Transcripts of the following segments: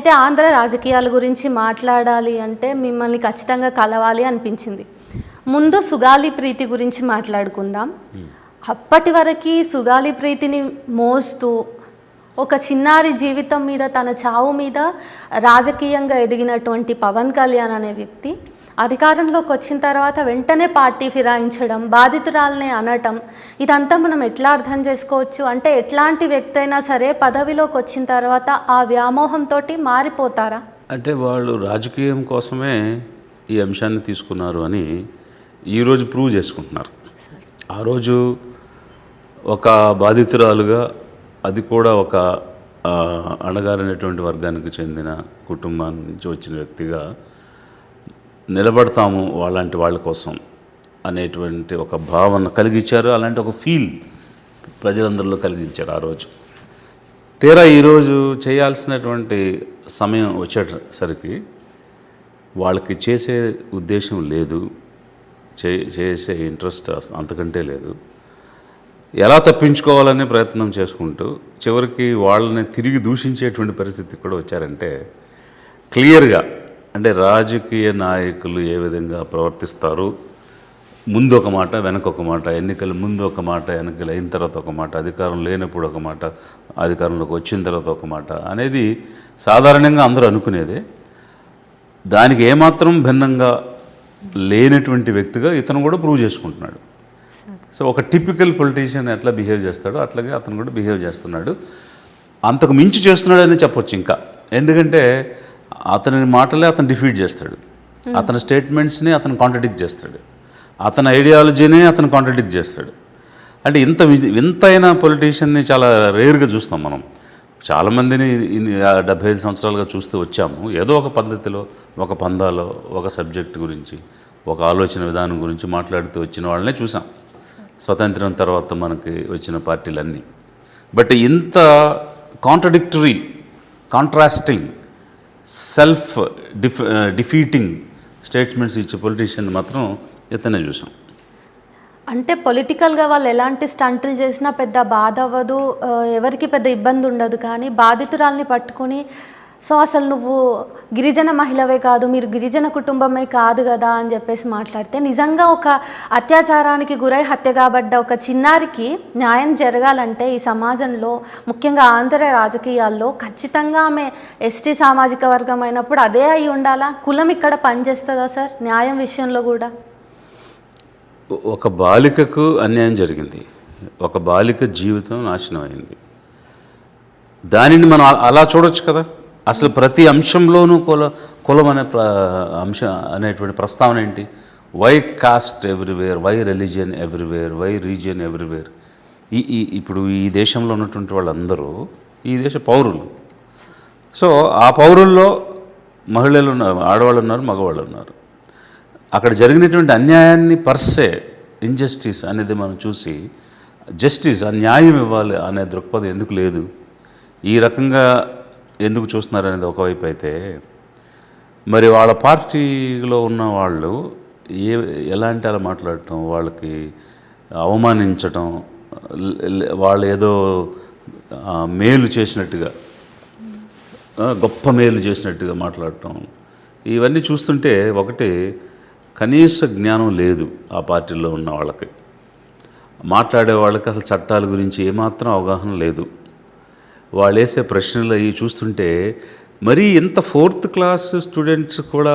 అయితే ఆంధ్ర రాజకీయాల గురించి మాట్లాడాలి అంటే మిమ్మల్ని ఖచ్చితంగా కలవాలి అనిపించింది. ముందు సుగాలి ప్రీతి గురించి మాట్లాడుకుందాం. అప్పటి వరకు సుగాలి ప్రీతిని మోస్తూ ఒక చిన్నారి జీవితం మీద తన చావు మీద రాజకీయంగా ఎదిగినటువంటి పవన్ కళ్యాణ్ అనే వ్యక్తి అధికారంలోకి వచ్చిన తర్వాత వెంటనే పార్టీ ఫిరాయించడం బాధితురాలనే అనటం ఇదంతా మనం ఎట్లా అర్థం చేసుకోవచ్చు? అంటే ఎట్లాంటి వ్యక్తి అయినా సరే పదవిలోకి వచ్చిన తర్వాత ఆ వ్యామోహంతో మారిపోతారా? అంటే వాళ్ళు రాజకీయం కోసమే ఈ అంశాన్ని తీసుకున్నారు అని ఈరోజు ప్రూవ్ చేసుకుంటున్నారు. ఆ రోజు ఒక బాధితురాలుగా అది కూడా ఒక అణగారినటువంటి వర్గానికి చెందిన కుటుంబాన్ని నుంచి వచ్చిన వ్యక్తిగా నిలబడతాము వాళ్ళంటి వాళ్ళ కోసం అనేటువంటి ఒక భావన కలిగించారు. అలాంటి ఒక ఫీల్ ప్రజలందరిలో కలిగించారు ఆ రోజు. తీరా ఈరోజు చేయాల్సినటువంటి సమయం వచ్చేసరికి వాళ్ళకి చేసే ఉద్దేశం లేదు. చే చేసే ఇంట్రెస్ట్ అంతకంటే లేదు. ఎలా తప్పించుకోవాలనే ప్రయత్నం చేసుకుంటూ చివరికి వాళ్ళని తిరిగి దూషించేటువంటి పరిస్థితి కూడా వచ్చారంటే క్లియర్గా అంటే రాజకీయ నాయకులు ఏ విధంగా ప్రవర్తిస్తారు? ముందు ఒక మాట వెనక ఒక మాట ఎన్నికల ముందు ఒక మాట ఎన్నికలు అయిన తర్వాత ఒక మాట అధికారం లేనప్పుడు ఒక మాట అధికారంలోకి వచ్చిన తర్వాత ఒక మాట అనేది సాధారణంగా అందరూ అనుకునేదే. దానికి ఏమాత్రం భిన్నంగా లేనటువంటి వ్యక్తిగా ఇతను కూడా ప్రూవ్ చేసుకుంటున్నాడు. సో ఒక టిపికల్ పొలిటీషియన్ ఎట్లా బిహేవ్ చేస్తాడో అట్లాగే అతను కూడా బిహేవ్ చేస్తున్నాడు. అంతకు మించి చేస్తున్నాడని చెప్పొచ్చు ఇంకా. ఎందుకంటే అతని మాటలే అతను డిఫీట్ చేస్తాడు. అతని స్టేట్మెంట్స్ని అతను కాంట్రడిక్ట్ చేస్తాడు. అతని ఐడియాలజీని అతను కాంట్రడిక్ట్ చేస్తాడు. అంటే ఇంత వింతైన పొలిటీషియన్ని చాలా రేర్గా చూస్తాం మనం. చాలామందిని డెబ్బై ఐదు సంవత్సరాలుగా చూస్తూ వచ్చాము. ఏదో ఒక పద్ధతిలో ఒక పందాలో ఒక సబ్జెక్ట్ గురించి ఒక ఆలోచన విధానం గురించి మాట్లాడుతూ వచ్చిన వాళ్ళనే చూసాం. స్వతంత్రం తర్వాత మనకి వచ్చిన పార్టీలన్నీ. బట్ ఇంత contradictory contrasting self def defeating statements ఇచ్చే పొలిటీషియన్ మాత్రం ఇతనే చూసాం. అంటే పొలిటికల్గా వాళ్ళు ఎలాంటి స్టంట్లు చేసినా పెద్ద బాధ అవ్వదు uh, ఎవరికి పెద్ద ఇబ్బంది ఉండదు కానీ బాధితురాల్ని పట్టుకుని సో అసలు నువ్వు గిరిజన మహిళవే కాదు మీరు గిరిజన కుటుంబమే కాదు కదా అని చెప్పేసి మాట్లాడితే నిజంగా ఒక అత్యాచారానికి గురై హత్య కాబడ్డ ఒక చిన్నారికి న్యాయం జరగాలంటే ఈ సమాజంలో ముఖ్యంగా ఆంధ్ర రాజకీయాల్లో ఖచ్చితంగా ఆమె ఎస్టీ సామాజిక వర్గం అయినప్పుడు అదే అయి ఉండాలా? కులం ఇక్కడ పనిచేస్తుందా సార్? న్యాయం విషయంలో కూడా? ఒక బాలికకు అన్యాయం జరిగింది. ఒక బాలిక జీవితం నాశనం అయింది దానిని మనం అలా చూడొచ్చు కదా? అసలు ప్రతి అంశంలోనూ కుల కులం అనే ప్ర అంశ అనేటువంటి ప్రస్తావన ఏంటి? Why caste everywhere why religion everywhere why region everywhere ఈ ఈ ఇప్పుడు ఈ దేశంలో ఉన్నటువంటి వాళ్ళందరూ ఈ దేశ పౌరులు. సో ఆ పౌరుల్లో మహిళలు ఉన్నారు ఆడవాళ్ళు ఉన్నారు మగవాళ్ళు ఉన్నారు. అక్కడ జరిగినటువంటి అన్యాయాన్ని పర్సే ఇంజస్టిస్ అనేది మనం చూసి జస్టిస్ ఆ న్యాయం ఇవ్వాలి అనే దృక్పథం ఎందుకు లేదు? ఈ రకంగా ఎందుకు చూస్తున్నారు అనేది ఒకవైపు అయితే మరి వాళ్ళ పార్టీలో ఉన్న వాళ్ళు ఏ ఎలాంటి అలా మాట్లాడటం వాళ్ళకి అవమానించటం వాళ్ళు ఏదో మేలు చేసినట్టుగా గొప్ప మేలు చేసినట్టుగా మాట్లాడటం ఇవన్నీ చూస్తుంటే ఒకటి కనీస జ్ఞానం లేదు ఆ పార్టీలో ఉన్న వాళ్ళకి. మాట్లాడే వాళ్ళకి అసలు చట్టాల గురించి ఏమాత్రం అవగాహన లేదు. వాళ్ళు వేసే ప్రశ్నలు అవి చూస్తుంటే మరీ ఇంత ఫోర్త్ క్లాస్ స్టూడెంట్స్ కూడా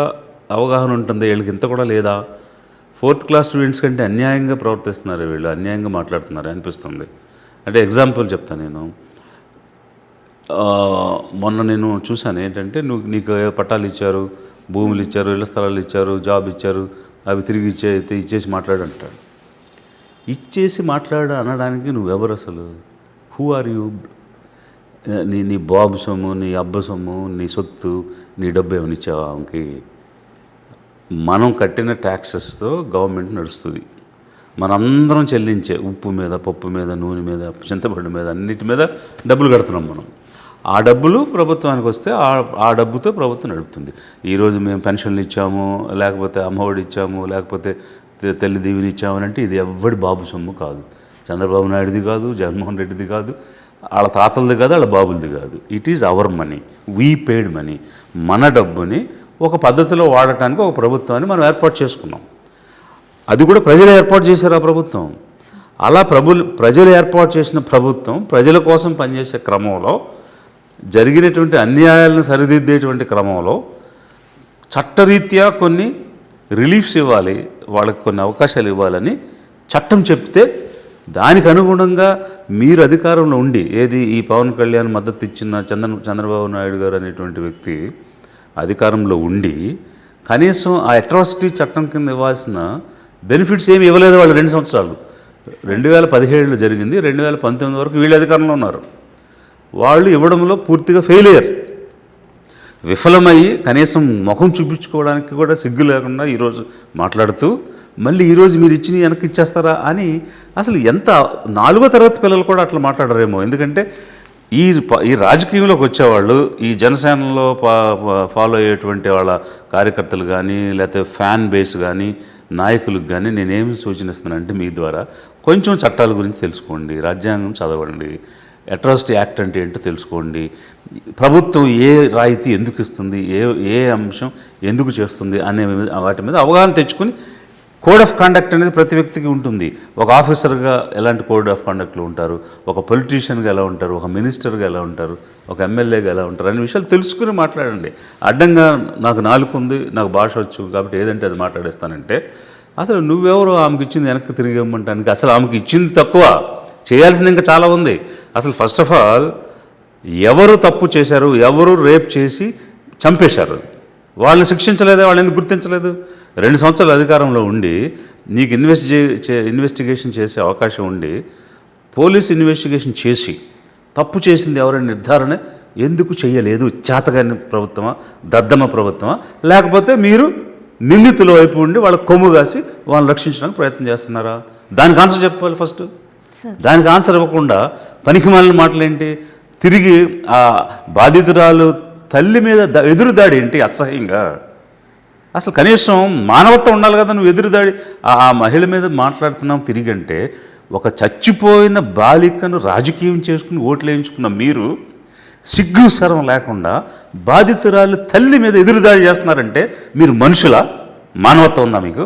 అవగాహన ఉంటుంది? వీళ్ళకి ఇంత కూడా లేదా? ఫోర్త్ క్లాస్ స్టూడెంట్స్ కంటే అన్యాయంగా ప్రవర్తిస్తున్నారు వీళ్ళు అన్యాయంగా మాట్లాడుతున్నారు అనిపిస్తుంది. అంటే ఎగ్జాంపుల్ చెప్తాను నేను. మొన్న నేను చూశాను ఏంటంటే నువ్వు నీకు పట్టాలు ఇచ్చారు? భూములు ఇచ్చారు? ఇళ్ళ స్థలాలు ఇచ్చారు? జాబ్ ఇచ్చారు? అవి తిరిగి ఇచ్చే ఇచ్చేసి మాట్లాడు అంటాడు ఇచ్చేసి మాట్లాడు అనడానికి నువ్వెవరు అసలు? హూ ఆర్ యూ నీ నీ బాబు సొమ్ము నీ అబ్బ సొమ్ము నీ సొత్తు నీ డబ్బు ఏమైనా ఇచ్చావా ఆమెకి? మనం కట్టిన ట్యాక్సెస్తో గవర్నమెంట్ నడుస్తుంది. మనందరం చెల్లించే ఉప్పు మీద పప్పు మీద నూనె మీద చింతపండు మీద అన్నిటి మీద డబ్బులు కడుతున్నాం మనం. ఆ డబ్బులు ప్రభుత్వానికి వస్తే ఆ డబ్బుతో ప్రభుత్వం నడుపుతుంది. ఈరోజు మేము పెన్షన్లు ఇచ్చాము లేకపోతే అమ్మఒడి ఇచ్చాము లేకపోతే తె- తల్లి దీవెని అంటే ఇది ఎవ్వడి బాబు సొమ్ము కాదు. చంద్రబాబు నాయుడుది కాదు జగన్మోహన్ రెడ్డిది కాదు. వాళ్ళ తాతలది కాదు వాళ్ళ బాబులది కాదు. It is our money we paid money మన డబ్బుని ఒక పద్ధతిలో వాడటానికి ఒక ప్రభుత్వాన్ని మనం ఏర్పాటు చేసుకున్నాం. అది కూడా ప్రజలు ఏర్పాటు చేశారు ఆ ప్రభుత్వం. అలా ప్రభులు ప్రజలు ఏర్పాటు చేసిన ప్రభుత్వం ప్రజల కోసం పనిచేసే క్రమంలో జరిగినటువంటి అన్యాయాలను సరిదిద్దేటువంటి క్రమంలో చట్టరీత్యా కొన్ని రిలీఫ్స్ ఇవ్వాలి వాళ్ళకి కొన్ని అవకాశాలు ఇవ్వాలని చట్టం చెప్తే దానికి అనుగుణంగా మీరు అధికారంలో ఉండి ఏది ఈ పవన్ కళ్యాణ్ మద్దతు ఇచ్చిన చంద్ర చంద్రబాబు నాయుడు గారు అనేటువంటి వ్యక్తి అధికారంలో ఉండి కనీసం ఆ అట్రాసిటీ చట్టం కింద ఇవ్వాల్సిన బెనిఫిట్స్ ఏమి ఇవ్వలేదు వాళ్ళు రెండు సంవత్సరాలు. రెండు వేల పదిహేడులో జరిగింది రెండు వేల పంతొమ్మిది వరకు వీళ్ళు అధికారంలో ఉన్నారు. వాళ్ళు ఇవ్వడంలో పూర్తిగా ఫెయిల్ విఫలమై కనీసం ముఖం చూపించుకోవడానికి కూడా సిగ్గు లేకుండా ఈరోజు మాట్లాడుతూ మళ్ళీ ఈరోజు మీరు ఇచ్చిన వెనక్కి ఇచ్చేస్తారా? అని అసలు ఎంత నాలుగో తరగతి పిల్లలు కూడా అట్లా మాట్లాడరేమో. ఎందుకంటే ఈ ప- ఈ రాజకీయంలోకి వచ్చేవాళ్ళు ఈ జనసేనలో పా- ఫాలో అయ్యేటువంటి వాళ్ళ కార్యకర్తలు కానీ లేకపోతే ఫ్యాన్ బేస్ కానీ నాయకులకు కానీ నేనేమి సూచనిస్తున్నానంటే మీ ద్వారా కొంచెం చట్టాల గురించి తెలుసుకోండి రాజ్యాంగం చదవండి. అట్రాసిటీ యాక్ట్ అంటే ఏంటో తెలుసుకోండి. ప్రభుత్వం ఏ రాయితీ ఎందుకు ఇస్తుంది? ఏ ఏ అంశం ఎందుకు చేస్తుంది? అనే వాటి మీద అవగాహన తెచ్చుకుని కోడ్ ఆఫ్ కాండక్ట్ అనేది ప్రతి వ్యక్తికి ఉంటుంది. ఒక ఆఫీసర్గా ఎలాంటి కోడ్ ఆఫ్ కాండక్ట్లు ఉంటారు? ఒక పొలిటీషియన్గా ఎలా ఉంటారు? ఒక మినిస్టర్గా ఎలా ఉంటారు? ఒక ఎమ్మెల్యేగా ఎలా ఉంటారు? అనే విషయాలు తెలుసుకుని మాట్లాడండి. అడ్డంగా నాకు నాలుగు ఉంది నాకు భాష వచ్చు కాబట్టి ఏదంటే అది మాట్లాడేస్తానంటే అసలు నువ్వెవరు ఆమెకి ఇచ్చింది వెనక్కి తిరిగి ఇవ్వమంటానికి అసలు ఆమెకి ఇచ్చింది తక్కువ. చేయాల్సింది ఇంకా చాలా ఉంది. అసలు ఫస్ట్ ఆఫ్ ఆల్ ఎవరు తప్పు చేశారు ఎవరు రేప్ చేసి చంపేశారు? వాళ్ళని శిక్షించలేదా? వాళ్ళని ఎందుకు గుర్తించలేదు? రెండు సంవత్సరాల అధికారంలో ఉండి నీకు ఇన్వెస్ట్ చే ఇన్వెస్టిగేషన్ చేసే అవకాశం ఉండి పోలీస్ ఇన్వెస్టిగేషన్ చేసి తప్పు చేసింది ఎవరైనా నిర్ధారణ ఎందుకు చేయలేదు చేతగాని ప్రభుత్వమా? దద్దమ్మ ప్రభుత్వమా? లేకపోతే మీరు నిందితుల వైపు ఉండి వాళ్ళ కొమ్ము కాసి వాళ్ళని రక్షించడానికి ప్రయత్నం చేస్తున్నారా? దానికి ఆన్సర్ చెప్పాలి ఫస్ట్ దానికి ఆన్సర్ ఇవ్వకుండా పనికి మాలిన మాటలేంటి? తిరిగి ఆ బాధితురాలు తల్లి మీద ఎదురుదాడి ఏంటి? అసహ్యంగా. అసలు కనీసం మానవత్వం ఉండాలి కదా నువ్వు ఎదురుదాడి ఆ ఆ మహిళ మీద మాట్లాడుతున్నాం తిరిగి అంటే ఒక చచ్చిపోయిన బాలికను రాజకీయం చేసుకుని ఓట్లు వేయించుకున్న మీరు సిగ్గు సరం లేకుండా బాధితురాలు తల్లి మీద ఎదురుదాడి చేస్తున్నారంటే మీరు మనుషుల? మానవత్వం ఉందా మీకు?